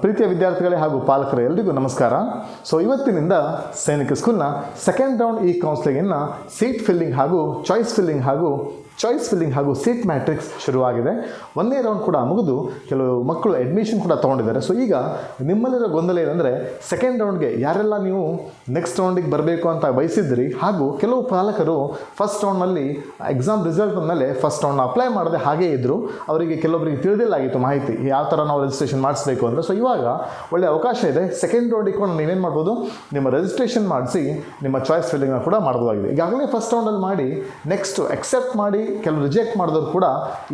ಪ್ರೀತಿಯ ವಿದ್ಯಾರ್ಥಿಗಳೇ ಹಾಗೂ ಪಾಲಕರ, ಎಲ್ರಿಗೂ ನಮಸ್ಕಾರ. ಸೊ ಇವತ್ತಿನಿಂದ ಸೈನಿಕ ಸ್ಕೂಲ್ನ ಸೆಕೆಂಡ್ ರೌಂಡ್ ಈ ಕೌನ್ಸಿಲಿಂಗಿನ ಸೀಟ್ ಫಿಲ್ಲಿಂಗ್ ಹಾಗೂ ಚಾಯ್ಸ್ ಫಿಲ್ಲಿಂಗ್ ಹಾಗೂ ಚಾಯ್ಸ್ ಫಿಲ್ಲಿಂಗ್ ಹಾಗೂ ಸೀಟ್ ಮ್ಯಾಟ್ರಿಕ್ಸ್ ಶುರುವಾಗಿದೆ. ಒಂದೇ ರೌಂಡ್ ಕೂಡ ಮುಗಿದು ಕೆಲವು ಮಕ್ಕಳು ಅಡ್ಮಿಷನ್ ಕೂಡ ತೊಗೊಂಡಿದ್ದಾರೆ. ಸೊ ಈಗ ನಿಮ್ಮಲ್ಲಿರೋ ಗೊಂದಲ ಏನಂದರೆ ಸೆಕೆಂಡ್ ರೌಂಡ್ಗೆ ಯಾರೆಲ್ಲ ನೀವು ನೆಕ್ಸ್ಟ್ ರೌಂಡಿಗೆ ಬರಬೇಕು ಅಂತ ಬಯಸಿದ್ರಿ ಹಾಗೂ ಕೆಲವು ಪಾಲಕರು ಫಸ್ಟ್ ರೌಂಡ್ನಲ್ಲಿ ಎಕ್ಸಾಮ್ ರಿಸಲ್ಟ್ ಬಂದಮೇಲೆ ಫಸ್ಟ್ ರೌಂಡ್ನ ಅಪ್ಲೈ ಮಾಡದೆ ಹಾಗೇ ಇದ್ದರು ಅವರಿಗೆ ಕೆಲವೊಬ್ಬರಿಗೆ ತಿಳಿದಿಲ್ಲಾಗಿತ್ತು ಮಾಹಿತಿ. ಯಾವ ಥರ ನಾವು ರಿಜಿಸ್ಟ್ರೇಷನ್ ಮಾಡಿಸ್ಬೇಕು ಅಂದರೆ ಸೊ ಇವಾಗ ಒಳ್ಳೆ ಅವಕಾಶ ಇದೆ. ಸೆಕೆಂಡ್ ರೌಂಡಿಗೆ ಕೂಡ ನೀವೇನು ಮಾಡ್ಬೋದು? ನಿಮ್ಮ ರಿಜಿಸ್ಟ್ರೇಷನ್ ಮಾಡಿಸಿ ನಿಮ್ಮ ಚಾಯ್ಸ್ ಫಿಲ್ಲಿಂಗ್ನ ಕೂಡ ಮಾಡ್ಬೋದಾಗಿದೆ. ಈಗಾಗಲೇ ಫಸ್ಟ್ ರೌಂಡಲ್ಲಿ ಮಾಡಿ ನೆಕ್ಸ್ಟ್ ಎಕ್ಸೆಪ್ಟ್ ಮಾಡಿ ಕೆಲವು ರಿಜೆಕ್ಟ್ ಮಾಡಿದವರು ಕೂಡ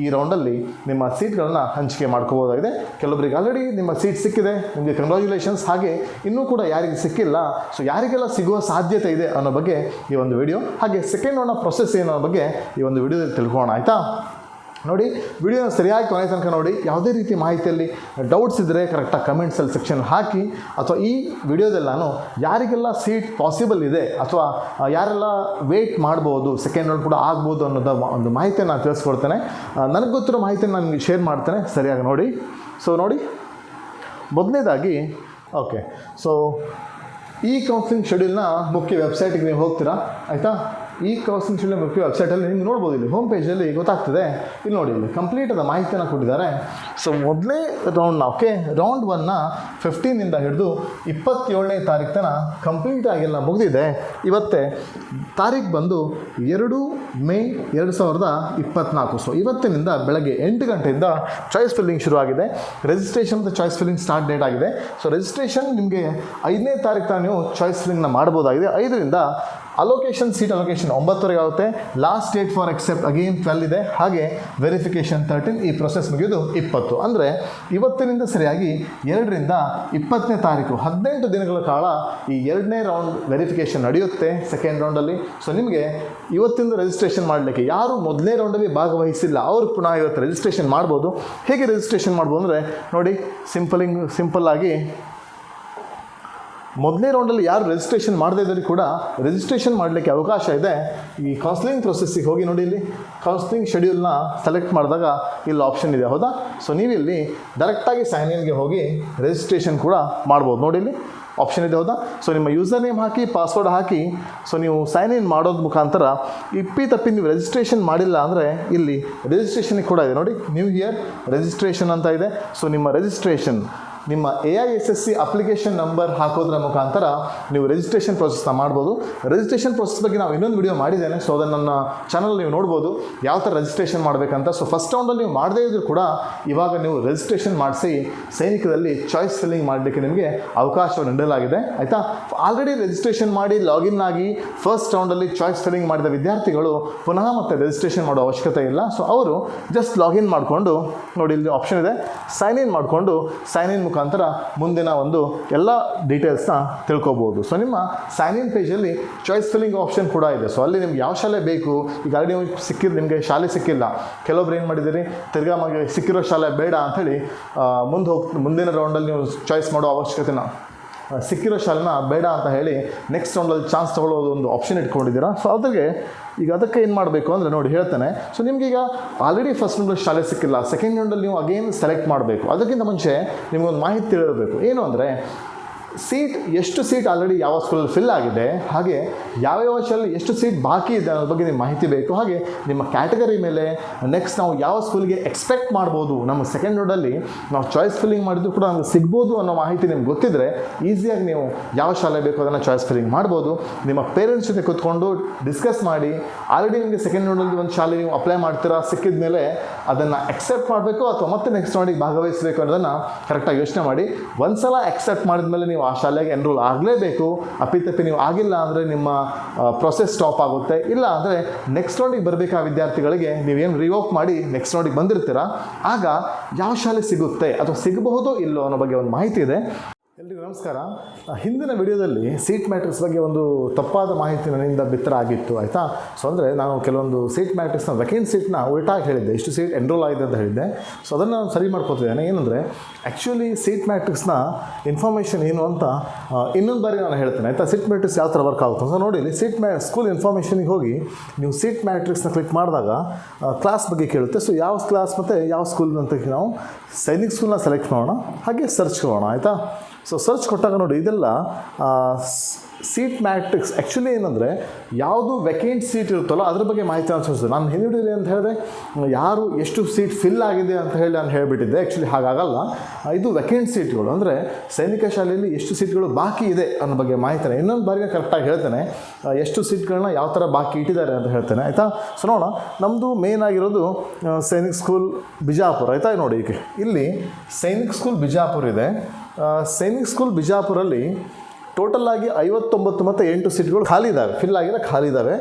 ಈ ರೌಂಡಲ್ಲಿ ನಿಮ್ಮ ಸೀಟ್ಗಳನ್ನು ಹಂಚಿಕೆ ಮಾಡ್ಕೋಬೋದಾಗಿದೆ. ಕೆಲವೊಬ್ಬರಿಗೆ ಆಲ್ರೆಡಿ ನಿಮ್ಮ ಸೀಟ್ ಸಿಕ್ಕಿದೆ, ನಿಮಗೆ ಕಂಗ್ರ್ಯಾಚುಲೇಷನ್ಸ್ ಹಾಗೆ ಇನ್ನೂ ಕೂಡ ಯಾರಿಗೆ ಸಿಕ್ಕಿಲ್ಲ ಸೊ ಯಾರಿಗೆಲ್ಲ ಸಿಗುವ ಸಾಧ್ಯತೆ ಇದೆ ಅನ್ನೋ ಬಗ್ಗೆ ಈ ಒಂದು ವಿಡಿಯೋ ಹಾಗೆ ಸೆಕೆಂಡ್ ಒನ್ ಪ್ರೊಸೆಸ್ ಏನು ಅನ್ನೋ ಬಗ್ಗೆ ಈ ಒಂದು ವಿಡಿಯೋದಲ್ಲಿ ತಿಳ್ಕೊಳ್ಳೋಣ, ಆಯಿತಾ? ನೋಡಿ ವಿಡಿಯೋನ ಸರಿಯಾಗಿ ಕೊನೆ ತನಕ ನೋಡಿ, ಯಾವುದೇ ರೀತಿ ಮಾಹಿತಿಯಲ್ಲಿ ಡೌಟ್ಸ್ ಇದ್ದರೆ ಕರೆಕ್ಟಾಗಿ ಕಮೆಂಟ್ಸಲ್ಲಿ ಸೆಕ್ಷನ್ ಹಾಕಿ, ಅಥವಾ ಈ ವಿಡಿಯೋದಲ್ಲಿ ನಾನು ಯಾರಿಗೆಲ್ಲ ಸೀಟ್ ಪಾಸಿಬಲ್ ಇದೆ, ಅಥವಾ ಯಾರೆಲ್ಲ ವೇಟ್ ಮಾಡ್ಬೋದು ಸೆಕೆಂಡ್ ರೌಂಡ್ ಕೂಡ ಆಗ್ಬೋದು ಅನ್ನೋದ ಒಂದು ಮಾಹಿತಿಯನ್ನು ನಾನು ತಿಳಿಸ್ಕೊಡ್ತೇನೆ. ನನಗೆ ಗೊತ್ತಿರೋ ಮಾಹಿತಿಯನ್ನು ನಾನು ನಿಮಗೆ ಶೇರ್ ಮಾಡ್ತೇನೆ, ಸರಿಯಾಗಿ ನೋಡಿ. ಸೊ ನೋಡಿ ಮೊದಲನೇದಾಗಿ ಓಕೆ ಸೊ ಈ ಕೌನ್ಸಿಲಿಂಗ್ ಶೆಡ್ಯೂಲ್ನ ಮುಖ್ಯ ವೆಬ್ಸೈಟಿಗೆ ನೀವು ಹೋಗ್ತೀರಾ? ಆಯಿತಾ? ಈ ಕೌನ್ಸಿಲಿಂಗ್ ಶೆಡ್ಯೂಲ್ ಮುಖ್ಯ ವೆಬ್ಸೈಟಲ್ಲಿ ನಿಮ್ಗೆ ನೋಡ್ಬೋದು, ಇಲ್ಲಿ ಹೋಮ್ ಪೇಜಲ್ಲಿ ಗೊತ್ತಾಗ್ತದೆ. ಇಲ್ಲಿ ನೋಡಿ, ಇಲ್ಲಿ ಕಂಪ್ಲೀಟ್ ಆದ ಮಾಹಿತಿಯನ್ನು ಕೊಟ್ಟಿದ್ದಾರೆ. ಸೊ ಮೊದಲೇ ರೌಂಡ್ನ ಓಕೆ ರೌಂಡ್ ಒನ್ನ ಫಿಫ್ಟೀನಿಂದ ಹಿಡಿದು ಇಪ್ಪತ್ತೇಳನೇ ತಾರೀಕು ತನಕ ಕಂಪ್ಲೀಟ್ ಆಗಿಲ್ಲ ಮುಗಿದಿದೆ. ಇವತ್ತೇ ತಾರೀಕು ಬಂದು ಎರಡು ಮೇ ಎರಡು ಸಾವಿರದ ಇಪ್ಪತ್ನಾಲ್ಕು. ಸೊ ಇವತ್ತಿನಿಂದ ಬೆಳಗ್ಗೆ ಎಂಟು ಗಂಟೆಯಿಂದ ಚಾಯ್ಸ್ ಫಿಲ್ಲಿಂಗ್ ಶುರುವಾಗಿದೆ ರಿಜಿಸ್ಟ್ರೇಷನ್ ಮತ್ತು ಚಾಯ್ಸ್ ಫಿಲ್ಲಿಂಗ್ ಸ್ಟಾರ್ಟ್ ಡೇಟ್ ಆಗಿದೆ. ಸೊ ರಿಜಿಸ್ಟ್ರೇಷನ್ ನಿಮಗೆ ಐದನೇ ತಾರೀಕು ನೀವು ಚಾಯ್ಸ್ ಫಿಲ್ಲಿಂಗ್ನ ಮಾಡ್ಬೋದಾಗಿದೆ. ಐದರಿಂದ ಅಲೋಕೇಶನ್ ಸೀಟ್ ಅಲೋಕೇಶನ್ ಒಂಬತ್ತುವರೆಗೆ ಆಗುತ್ತೆ. Last date for accept again twelve ಇದೆ. ಹಾಗೆ ವೆರಿಫಿಕೇಷನ್ ತರ್ಟೀನ್ ಈ ಪ್ರೊಸೆಸ್ ಮುಗಿಯೋದು ಇಪ್ಪತ್ತು. ಅಂದರೆ ಇವತ್ತಿನಿಂದ ಸರಿಯಾಗಿ ಎರಡರಿಂದ ಇಪ್ಪತ್ತನೇ ತಾರೀಕು, ಹದಿನೆಂಟು ದಿನಗಳ ಕಾಲ ಈ ಎರಡನೇ ರೌಂಡ್ ವೆರಿಫಿಕೇಷನ್ ನಡೆಯುತ್ತೆ ಸೆಕೆಂಡ್ ರೌಂಡಲ್ಲಿ ಸೊ ನಿಮಗೆ ಇವತ್ತಿಂದ ರಿಜಿಸ್ಟ್ರೇಷನ್ ಮಾಡಲಿಕ್ಕೆ ಯಾರು ಮೊದಲನೇ ರೌಂಡಲ್ಲಿ ಭಾಗವಹಿಸಿಲ್ಲ, ಅವರು ಪುನಃ ಇವತ್ತು ರಿಜಿಸ್ಟ್ರೇಷನ್ ಮಾಡ್ಬೋದು. ಹೇಗೆ ರಿಜಿಸ್ಟ್ರೇಷನ್ ಮಾಡ್ಬೋದು ಅಂದರೆ ನೋಡಿ ಸಿಂಪಲಿಂಗ್ ಸಿಂಪಲ್ಲಾಗಿ ಮೊದಲನೇ ರೌಂಡಲ್ಲಿ ಯಾರು ರಿಜಿಸ್ಟ್ರೇಷನ್ ಮಾಡದೇ ಇದ್ದರೂ ಕೂಡ ರಿಜಿಸ್ಟ್ರೇಷನ್ ಮಾಡಲಿಕ್ಕೆ ಅವಕಾಶ ಇದೆ. ಈ ಕೌನ್ಸಿಲಿಂಗ್ ಪ್ರೊಸೆಸ್ಸಿಗೆ ಹೋಗಿ ನೋಡಿ ಇಲ್ಲಿ. ಕೌನ್ಸಿಲಿಂಗ್ ಶೆಡ್ಯೂಲ್ನ ಸೆಲೆಕ್ಟ್ ಮಾಡಿದಾಗ ಇಲ್ಲಿ ಆಪ್ಷನ್ ಇದೆ. ಹೌದಾ? ಸೊ ನೀವಿಲ್ಲಿ ಡೈರೆಕ್ಟಾಗಿ ಸೈನ್ ಇನ್ಗೆ ಹೋಗಿ ರಿಜಿಸ್ಟ್ರೇಷನ್ ಕೂಡ ಮಾಡ್ಬೋದು. ನೋಡಿ ಇಲ್ಲಿ ಆಪ್ಷನ್ ಇದೆ. ಹೌದಾ? ಸೊ ನಿಮ್ಮ ಯೂಸರ್ ನೇಮ್ ಹಾಕಿ ಪಾಸ್ವರ್ಡ್ ಹಾಕಿ ಸೊ ನೀವು ಸೈನ್ ಇನ್ ಮಾಡೋದ್ರ ಮುಖಾಂತರ ಇಪ್ಪಿ ತಪ್ಪಿ ನೀವು ರಿಜಿಸ್ಟ್ರೇಷನ್ ಮಾಡಿಲ್ಲ ಅಂದರೆ ಇಲ್ಲಿ ರಿಜಿಸ್ಟ್ರೇಷನ್ಗೆ ಕೂಡ ಇದೆ. ನೋಡಿ ನ್ಯೂ ಇಯರ್ ರಿಜಿಸ್ಟ್ರೇಷನ್ ಅಂತ ಇದೆ. ಸೊ ನಿಮ್ಮ ರಿಜಿಸ್ಟ್ರೇಷನ್ ನಿಮ್ಮ A I S S C application number ಹಾಕೋದ್ರ ಮುಖಾಂತರ ನೀವು ರಿಜಿಸ್ಟ್ರೇಷನ್ ಪ್ರೊಸೆಸ್ನ ಮಾಡ್ಬೋದು. ರಿಜಿಸ್ಟ್ರೇಷನ್ ಪ್ರೊಸೆಸ್ ಬಗ್ಗೆ ನಾವು ಇನ್ನೊಂದು ವಿಡಿಯೋ ಮಾಡಿದ್ದೇನೆ ಸೊ ಅದನ್ನು ನನ್ನ ಚಾನಲ್ ನೀವು ನೋಡ್ಬೋದು. ಯಾವ ಥರ ರಿಜಿಸ್ಟ್ರೇಷನ್ ಮಾಡಬೇಕಂತ. ಸೊ ಫಸ್ಟ್ ರೌಂಡಲ್ಲಿ ನೀವು ಮಾಡದೇ ಇದ್ರೂ ಕೂಡ ಇವಾಗ ನೀವು ರಿಜಿಸ್ಟ್ರೇಷನ್ ಮಾಡಿಸಿ ಸೈನಿಕರಲ್ಲಿ ಚಾಯ್ಸ್ ಸೆಲ್ಲಿಂಗ್ ಮಾಡಲಿಕ್ಕೆ ನಿಮಗೆ ಅವಕಾಶವನ್ನು ನೀಡಲಾಗಿದೆ. ಆಯಿತಾ? ಆಲ್ರೆಡಿ ರಿಜಿಸ್ಟ್ರೇಷನ್ ಮಾಡಿ ಲಾಗಿನ್ ಆಗಿ ಫಸ್ಟ್ ರೌಂಡಲ್ಲಿ ಚಾಯ್ಸ್ ಸೆಲ್ಲಿಂಗ್ ಮಾಡಿದ ವಿದ್ಯಾರ್ಥಿಗಳು ಪುನಃ ಮತ್ತೆ ರಿಜಿಸ್ಟ್ರೇಷನ್ ಮಾಡೋ ಅವಶ್ಯಕತೆ ಇಲ್ಲ. ಸೊ ಅವರು ಜಸ್ಟ್ ಲಾಗಿನ್ ಮಾಡಿಕೊಂಡು, ನೋಡಿ ಇಲ್ಲಿ ಆಪ್ಷನ್ ಇದೆ. ಸೈನ್ ಇನ್ ಮಾಡಿಕೊಂಡು ಸೈನ್ ಇನ್ ಮುಖಾಂತರ ಮುಂದಿನ ಒಂದು ಎಲ್ಲ ಡೀಟೇಲ್ಸ್ನ ತಿಳ್ಕೊಬೋದು. ಸೊ ನಿಮ್ಮ ಸೈನ್ ಇನ್ ಪೇಜಲ್ಲಿ ಚಾಯ್ಸ್ ಫಿಲ್ಲಿಂಗ್ ಆಪ್ಷನ್ ಕೂಡ ಇದೆ. ಸೊ ಅಲ್ಲಿ ನಿಮ್ಗೆ ಯಾವ ಶಾಲೆ ಬೇಕು? ಈಗ ಆಲ್ರೆಡಿ ಸಿಕ್ಕಿದ್ದು ನಿಮಗೆ ಶಾಲೆ ಸಿಕ್ಕಿಲ್ಲ. ಕೆಲವೊಬ್ರು ಏನು ಮಾಡಿದ್ದೀರಿ? ತಿರ್ಗಾ ಮಗ ಸಿಕ್ಕಿರೋ ಶಾಲೆ ಬೇಡ ಅಂಥೇಳಿ ಮುಂದೆ ಹೋಗಿ, ಮುಂದಿನ ರೌಂಡಲ್ಲಿ ನೀವು ಚಾಯ್ಸ್ ಮಾಡೋ ಅವಶ್ಯಕತೆನ ಸಿಕ್ಕಿರೋ ಶಾಲೆನ ಬೇಡ ಅಂತ ಹೇಳಿ ನೆಕ್ಸ್ಟ್ ರೌಂಡಲ್ಲಿ ಚಾನ್ಸ್ ತೊಗೊಳ್ಳೋದು ಒಂದು ಆಪ್ಷನ್ ಇಟ್ಕೊಂಡಿದ್ದೀರಾ? ಸೊ ಅದಕ್ಕೆ ಈಗ ಅದಕ್ಕೆ ಏನು ಮಾಡಬೇಕು ಅಂದರೆ ನೋಡಿ ಹೇಳ್ತಾನೆ. ಸೊ ಈಗ ಆಲ್ರೆಡಿ ಫಸ್ಟ್ ರೌಂಡಲ್ಲಿ ಶಾಲೆ ಸಿಕ್ಕಿಲ್ಲ. ಸೆಕೆಂಡ್ ರೌಂಡಲ್ಲಿ ನೀವು ಅಗೇನ್ ಸೆಲೆಕ್ಟ್ ಮಾಡಬೇಕು. ಅದಕ್ಕಿಂತ ಮುಂಚೆ ನಿಮಗೊಂದು ಮಾಹಿತಿ ತಿಳಿಯಬೇಕು. ಏನು ಅಂದರೆ ಸೀಟ್ ಎಷ್ಟು ಸೀಟ್ ಆಲ್ರೆಡಿ ಯಾವ ಸ್ಕೂಲಲ್ಲಿ ಫಿಲ್ ಆಗಿದೆ, ಹಾಗೆ ಯಾವ್ಯಾವ ಶಾಲೆಯಲ್ಲಿ ಎಷ್ಟು ಸೀಟ್ ಬಾಕಿ ಇದೆ ಅನ್ನೋದ್ರ ಬಗ್ಗೆ ನಿಮ್ಮ ಮಾಹಿತಿ ಬೇಕು. ಹಾಗೆ ನಿಮ್ಮ ಕ್ಯಾಟಗರಿ ಮೇಲೆ ನೆಕ್ಸ್ಟ್ ನಾವು ಯಾವ ಸ್ಕೂಲ್ಗೆ ಎಕ್ಸ್ಪೆಕ್ಟ್ ಮಾಡ್ಬೋದು, ನಮ್ಮ ಸೆಕೆಂಡ್ ರೋಡಲ್ಲಿ ನಾವು ಚಾಯ್ಸ್ ಫಿಲ್ಲಿಂಗ್ ಮಾಡಿದ್ರು ಕೂಡ ನಮಗೆ ಸಿಗ್ಬೋದು ಅನ್ನೋ ಮಾಹಿತಿ ನಿಮ್ಗೆ ಗೊತ್ತಿದ್ದರೆ ಈಸಿಯಾಗಿ ನೀವು ಯಾವ ಶಾಲೆ ಬೇಕು ಅದನ್ನು ಚಾಯ್ಸ್ ಫಿಲ್ಲಿಂಗ್ ಮಾಡ್ಬೋದು. ನಿಮ್ಮ ಪೇರೆಂಟ್ಸ್ ಜೊತೆ ಕೂತ್ಕೊಂಡು ಡಿಸ್ಕಸ್ ಮಾಡಿ ಆಲ್ರೆಡಿ ನಿಮಗೆ ಸೆಕೆಂಡ್ ರೋಡಲ್ಲಿ ಒಂದು ಶಾಲೆ ನೀವು ಅಪ್ಲೈ ಮಾಡ್ತೀರಾ, ಸಿಕ್ಕಿದ ಮೇಲೆ ಅದನ್ನು ಅಕ್ಸೆಪ್ಟ್ ಮಾಡಬೇಕು ಅಥವಾ ಮತ್ತೆ ನೆಕ್ಸ್ಟ್ ರೌಂಡಿಗೆ ಭಾಗವಹಿಸಬೇಕು ಅನ್ನೋದನ್ನು ಕರೆಕ್ಟಾಗಿ ಯೋಚನೆ ಮಾಡಿ. ಒಂದ್ಸಲ ಅಕ್ಸೆಪ್ಟ್ ಮಾಡಿದ ಮೇಲೆ ನೀವು ಆ ಶಾಲೆಗೆ ಎನ್ರೋಲ್ ಆಗಲೇಬೇಕು ಅಪ್ಪಿತಪ್ಪಿ ನೀವು ಆಗಿಲ್ಲ ಅಂದರೆ ನಿಮ್ಮ ಪ್ರೊಸೆಸ್ ಸ್ಟಾಪ್ ಆಗುತ್ತೆ. ಇಲ್ಲ ಅಂದರೆ ನೆಕ್ಸ್ಟ್ ರೌಂಡಿಗೆ ಬರಬೇಕಾ ವಿದ್ಯಾರ್ಥಿಗಳಿಗೆ ನೀವೇನು ರಿವೋಕ್ ಮಾಡಿ ನೆಕ್ಸ್ಟ್ ರೌಂಡಿಗೆ ಬಂದಿರ್ತೀರಾ? ಆಗ ಯಾವ ಶಾಲೆ ಸಿಗುತ್ತೆ? ಅಥವಾ ಸಿಗಬಹುದು ಇಲ್ಲೋ ಅನ್ನೋ ಬಗ್ಗೆ ಒಂದು ಮಾಹಿತಿ ಇದೆ. ಎಲ್ರಿಗೂ ನಮಸ್ಕಾರ. ಹಿಂದಿನ ವಿಡಿಯೋದಲ್ಲಿ ಸೀಟ್ ಮ್ಯಾಟ್ರಿಕ್ಸ್ ಬಗ್ಗೆ ಒಂದು ತಪ್ಪಾದ ಮಾಹಿತಿ ನನ್ನಿಂದ ಬಿತ್ತರ ಆಗಿತ್ತು, ಆಯಿತಾ? ಸೊ ಅಂದರೆ ನಾನು ಕೆಲವೊಂದು ಸೀಟ್ ಮ್ಯಾಟ್ರಿಕ್ಸ್ನ ವೆಕೆಂಟ್ ಸೀಟ್ನ ಉಲ್ಟಾಗಿ ಹೇಳಿದ್ದೆ, ಇಷ್ಟು ಸೀಟ್ ಎನ್ರೋಲ್ ಆಗಿದೆ ಅಂತ ಹೇಳಿದ್ದೆ. ಸೊ ಅದನ್ನು ನಾನು ಸರಿ ಮಾಡ್ಕೋತಿದ್ದೇನೆ. ಏನಂದರೆ ಆ್ಯಕ್ಚುಲಿ ಸೀಟ್ ಮ್ಯಾಟ್ರಿಕ್ಸ್ನ ಇನ್ಫಾರ್ಮೇಷನ್ ಏನು ಅಂತ ಇನ್ನೊಂದು ಬಾರಿ ನಾನು ಹೇಳ್ತೇನೆ, ಆಯಿತಾ? ಸೀಟ್ ಮ್ಯಾಟ್ರಿಕ್ಸ್ ಯಾವ ಥರ ವರ್ಕ್ ಆಗುತ್ತೆ ಸೊ ನೋಡಿ ಸೀಟ್ ಮ್ಯಾ ಸ್ಕೂಲ್ ಇನ್ಫಾರ್ಮೇಷನಿಗೆ ಹೋಗಿ ನೀವು ಸೀಟ್ ಮ್ಯಾಟ್ರಿಕ್ಸ್ನ ಕ್ಲಿಕ್ ಮಾಡಿದಾಗ ಕ್ಲಾಸ್ ಬಗ್ಗೆ ಕೇಳುತ್ತೆ. ಸೊ ಯಾವ ಕ್ಲಾಸ್ ಮತ್ತು ಯಾವ ಸ್ಕೂಲ್ ಅಂತ ನಾವು ಸೈನಿಕ್ ಸ್ಕೂಲ್ನ ಸೆಲೆಕ್ಟ್ ಮಾಡೋಣ, ಹಾಗೆ ಸರ್ಚ್ ಮಾಡೋಣ, ಆಯಿತಾ? ಸೊ ಸರ್ಚ್ ಕೊಟ್ಟಾಗ ನೋಡಿ, ಇದೆಲ್ಲ ಸೀಟ್ ಮ್ಯಾಟ್ರಿಕ್ಸ್ ಆ್ಯಕ್ಚುಲಿ ಏನಂದರೆ, ಯಾವುದು ವೆಕೆಂಟ್ ಸೀಟ್ ಇರುತ್ತಲ್ಲ, ಅದ್ರ ಬಗ್ಗೆ ಮಾಹಿತಿ ಅನ್ಸಿಸ್ತದೆ ನಾನು ಹಿಂದಿಡಿದೆ ಅಂತ ಹೇಳಿದೆ, ಯಾರು ಎಷ್ಟು ಸೀಟ್ ಫಿಲ್ ಆಗಿದೆ ಅಂತ ಹೇಳಿ ನಾನು ಹೇಳಿಬಿಟ್ಟಿದ್ದೆ. ಆ್ಯಕ್ಚುಲಿ ಹಾಗಾಗಲ್ಲ. ಇದು ವೆಕೆಂಟ್ ಸೀಟ್ಗಳು ಅಂದರೆ, ಸೈನಿಕ ಶಾಲೆಯಲ್ಲಿ ಎಷ್ಟು ಸೀಟ್ಗಳು ಬಾಕಿ ಇದೆ ಅನ್ನೋ ಬಗ್ಗೆ ಮಾಹಿತಿನ ಇನ್ನೊಂದು ಬಾರಿಗೆ ಕರೆಕ್ಟಾಗಿ ಹೇಳ್ತೇನೆ. ಎಷ್ಟು ಸೀಟ್ಗಳನ್ನ ಯಾವ ಥರ ಬಾಕಿ ಇಟ್ಟಿದ್ದಾರೆ ಅಂತ ಹೇಳ್ತೇನೆ. ಆಯಿತಾ? ಸೊ ನೋಡೋಣ. ನಮ್ಮದು ಮೇನ್ ಆಗಿರೋದು ಸೈನಿಕ್ ಸ್ಕೂಲ್ ಬಿಜಾಪುರ. ಆಯಿತಾ? ನೋಡಿ ಈಗ ಇಲ್ಲಿ ಸೈನಿಕ್ ಸ್ಕೂಲ್ ಬಿಜಾಪುರ ಇದೆ. ಸೈನಿಕ್ ಸ್ಕೂಲ್ ಬಿಜಾಪುರಲ್ಲಿ ಟೋಟಲ್ ಆಗಿ ಐವತ್ತೊಂಬತ್ತು ಮತ್ತು ಎಂಟು ಸೀಟ್ಗಳು ಖಾಲಿ ಇದ್ದಾವೆ ಫಿಲ್ ಆಗಿರೋ ಖಾಲಿ ಇದ್ದಾವೆ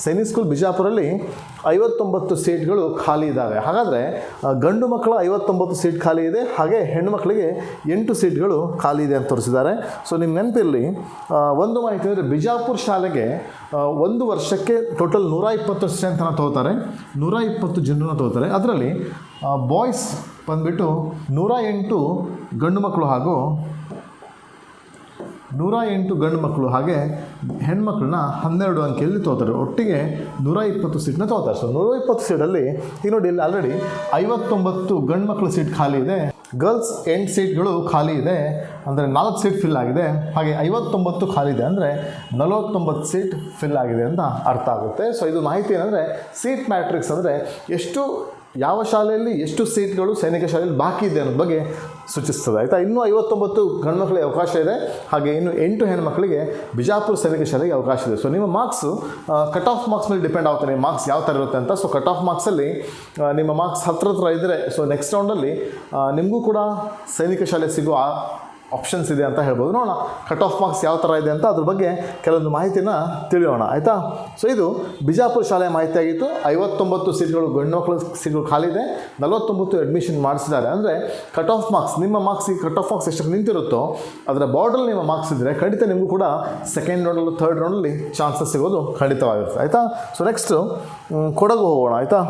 ಸೈನಿಕ್ ಸ್ಕೂಲ್ ಬಿಜಾಪುರಲ್ಲಿ ಐವತ್ತೊಂಬತ್ತು ಸೀಟ್ಗಳು ಖಾಲಿ ಇದ್ದಾವೆ ಹಾಗಾದರೆ ಗಂಡು ಮಕ್ಕಳ ಐವತ್ತೊಂಬತ್ತು ಸೀಟ್ ಖಾಲಿ ಇದೆ, ಹಾಗೆ ಹೆಣ್ಣು ಮಕ್ಕಳಿಗೆ ಎಂಟು ಸೀಟ್ಗಳು ಖಾಲಿ ಇದೆ ಅಂತ ತೋರಿಸಿದ್ದಾರೆ. ಸೊ ನಿಮ್ಮ ನೆನಪಿರಲಿ ಒಂದು ಮಾಹಿತಿ ಅಂದರೆ ಬಿಜಾಪುರ ಶಾಲೆಗೆ ಒಂದು ವರ್ಷಕ್ಕೆ ಟೋಟಲ್ ನೂರ ಇಪ್ಪತ್ತು ಸ್ಟ್ರೆಂತನ ತಗೋತಾರೆ. ನೂರ ಇಪ್ಪತ್ತು ಜನರನ್ನ ತಗೋತಾರೆ. ಅದರಲ್ಲಿ ಬಾಯ್ಸ್ ಬಂದುಬಿಟ್ಟು ನೂರ ಎಂಟು ಗಂಡು ಮಕ್ಕಳು ಹಾಗೂ ನೂರ ಎಂಟು ಗಂಡು ಮಕ್ಕಳು ಹಾಗೆ ಹೆಣ್ಮಕ್ಳನ್ನ ಹನ್ನೆರಡು ಅಂಕಿಯಲ್ಲಿ ತೋತಾರೆ. ಒಟ್ಟಿಗೆ ನೂರ ಇಪ್ಪತ್ತು ಸೀಟ್ನ ತೋತಾರೆ. ಸೊ ನೂರ ಇಪ್ಪತ್ತು ಸೀಟಲ್ಲಿ ಈಗ ನೋಡಿ ಇಲ್ಲಿ ಆಲ್ರೆಡಿ ಐವತ್ತೊಂಬತ್ತು ಗಂಡು ಮಕ್ಕಳ ಸೀಟ್ ಖಾಲಿ ಇದೆ. ಗರ್ಲ್ಸ್ ಎಂಟು ಸೀಟ್ಗಳು ಖಾಲಿ ಇದೆ. ಅಂದರೆ ನಾಲ್ಕು ಸೀಟ್ ಫಿಲ್ ಆಗಿದೆ. ಹಾಗೆ ಐವತ್ತೊಂಬತ್ತು ಖಾಲಿ ಇದೆ ಅಂದರೆ ನಲವತ್ತೊಂಬತ್ತು ಸೀಟ್ ಫಿಲ್ ಆಗಿದೆ ಅಂತ ಅರ್ಥ ಆಗುತ್ತೆ. ಸೊ ಇದು ಮಾಹಿತಿ ಏನಂದರೆ ಸೀಟ್ ಮ್ಯಾಟ್ರಿಕ್ಸ್ ಅಂದರೆ ಎಷ್ಟು ಯಾವ ಶಾಲೆಯಲ್ಲಿ ಎಷ್ಟು ಸೀಟ್ಗಳು ಸೈನಿಕ ಶಾಲೆಯಲ್ಲಿ ಬಾಕಿ ಇದೆ ಅನ್ನೋದ ಬಗ್ಗೆ ಸೂಚಿಸ್ತದೆ. ಆಯಿತಾ? ಇನ್ನೂ ಐವತ್ತೊಂಬತ್ತು ಗಂಡುಮಕ್ಕಳಿಗೆ ಅವಕಾಶ ಇದೆ. ಹಾಗೆ ಇನ್ನು ಎಂಟು ಹೆಣ್ಮಕ್ಳಿಗೆ ಬಿಜಾಪುರ ಸೈನಿಕ ಶಾಲೆಗೆ ಅವಕಾಶ ಇದೆ. ಸೊ ನಿಮ್ಮ ಮಾರ್ಕ್ಸು ಕಟ್ ಆಫ್ ಮಾರ್ಕ್ಸ್ ಮೇಲೆ ಡಿಪೆಂಡ್ ನಿಮ್ಮ ಮಾರ್ಕ್ಸ್ ಯಾವ ಥರ ಇರುತ್ತೆ ಅಂತ. ಸೊ ಕಟ್ ಆಫ್ ಮಾರ್ಕ್ಸಲ್ಲಿ ನಿಮ್ಮ ಮಾರ್ಕ್ಸ್ ಹತ್ರ ಹತ್ರ ಇದ್ದರೆ ಸೊ ನೆಕ್ಸ್ಟ್ ರೌಂಡಲ್ಲಿ ನಿಮಗೂ ಕೂಡ ಸೈನಿಕ ಶಾಲೆ ಸಿಗೋ ಆ ಆಪ್ಷನ್ಸ್ ಇದೆ ಅಂತ ಹೇಳ್ಬೋದು. ನೋಡೋಣ ಕಟ್ ಆಫ್ ಮಾರ್ಕ್ಸ್ ಯಾವ ಥರ ಇದೆ ಅಂತ ಅದ್ರ ಬಗ್ಗೆ ಕೆಲವೊಂದು ಮಾಹಿತಿನ ತಿಳಿಯೋಣ, ಆಯಿತಾ? ಸೊ ಇದು ಬಿಜಾಪುರ ಶಾಲೆಯ ಮಾಹಿತಿ ಆಗಿತ್ತು. ಐವತ್ತೊಂಬತ್ತು ಸೀಟ್ಗಳು ಗಂಡು ಸೀಟ್ಗಳು ಖಾಲಿ ಇದೆ. ನಲವತ್ತೊಂಬತ್ತು ಅಡ್ಮಿಷನ್ ಮಾಡಿಸಿದ್ದಾರೆ. ಅಂದರೆ ಕಟ್ ಆಫ್ ಮಾರ್ಕ್ಸ್ ನಿಮ್ಮ ಮಾರ್ಕ್ಸ್ ಈ ಕಟ್ ಆಫ್ ಮಾರ್ಕ್ಸ್ ಎಷ್ಟು ನಿಂತಿರುತ್ತೋ, ಅದರ ಬಾರ್ಡಲ್ಲಿ ನಿಮ್ಮ ಮಾರ್ಕ್ಸ್ ಇದ್ದರೆ ಖಂಡಿತ ನಿಮಗೂ ಕೂಡ ಸೆಕೆಂಡ್ ರೌಂಡಲ್ಲಿ ಥರ್ಡ್ ರೌಂಡಲ್ಲಿ ಚಾನ್ಸಸ್ ಸಿಗೋದು ಖಂಡಿತವಾಗಿರುತ್ತೆ, ಆಯಿತಾ? ಸೊ ನೆಕ್ಸ್ಟು ಕೊಡಗು ಹೋಗೋಣ, ಆಯಿತಾ?